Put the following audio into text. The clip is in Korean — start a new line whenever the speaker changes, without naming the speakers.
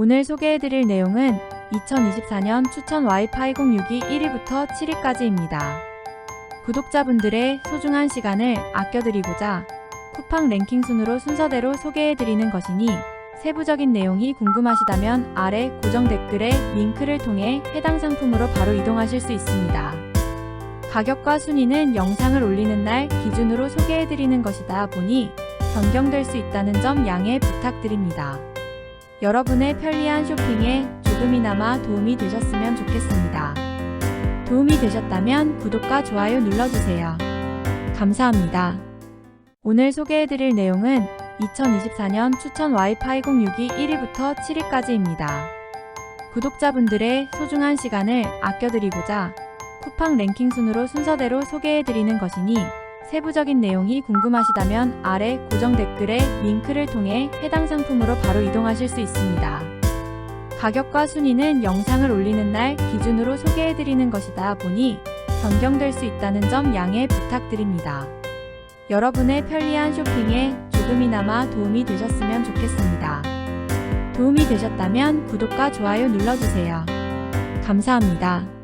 오늘 소개해드릴 내용은 2024년 추천 와이파이 062 1위부터 7위까지입니다. 구독자분들의 소중한 시간을 아껴드리고자 쿠팡 랭킹 순으로 순서대로 소개해드리는 것이니 세부적인 내용이 궁금하시다면 아래 고정 댓글에 링크를 통해 해당 상품으로 바로 이동하실 수 있습니다. 가격과 순위는 영상을 올리는 날 기준으로 소개해드리는 것이다 보니 변경될 수 있다는 점 양해 부탁드립니다. 여러분의 편리한 쇼핑에 조금이나마 도움이 되셨으면 좋겠습니다. 도움이 되셨다면 구독과 좋아요 눌러주세요. 감사합니다. 오늘 소개해드릴 내용은 2024년 추천 와이파이 062 1위부터 7위까지입니다. 구독자분들의 소중한 시간을 아껴드리고자 쿠팡 랭킹 순으로 순서대로 소개해드리는 것이니 세부적인 내용이 궁금하시다면 아래 고정 댓글에 링크를 통해 해당 상품으로 바로 이동하실 수 있습니다. 가격과 순위는 영상을 올리는 날 기준으로 소개해드리는 것이다 보니 변경될 수 있다는 점 양해 부탁드립니다. 여러분의 편리한 쇼핑에 조금이나마 도움이 되셨으면 좋겠습니다. 도움이 되셨다면 구독과 좋아요 눌러주세요. 감사합니다.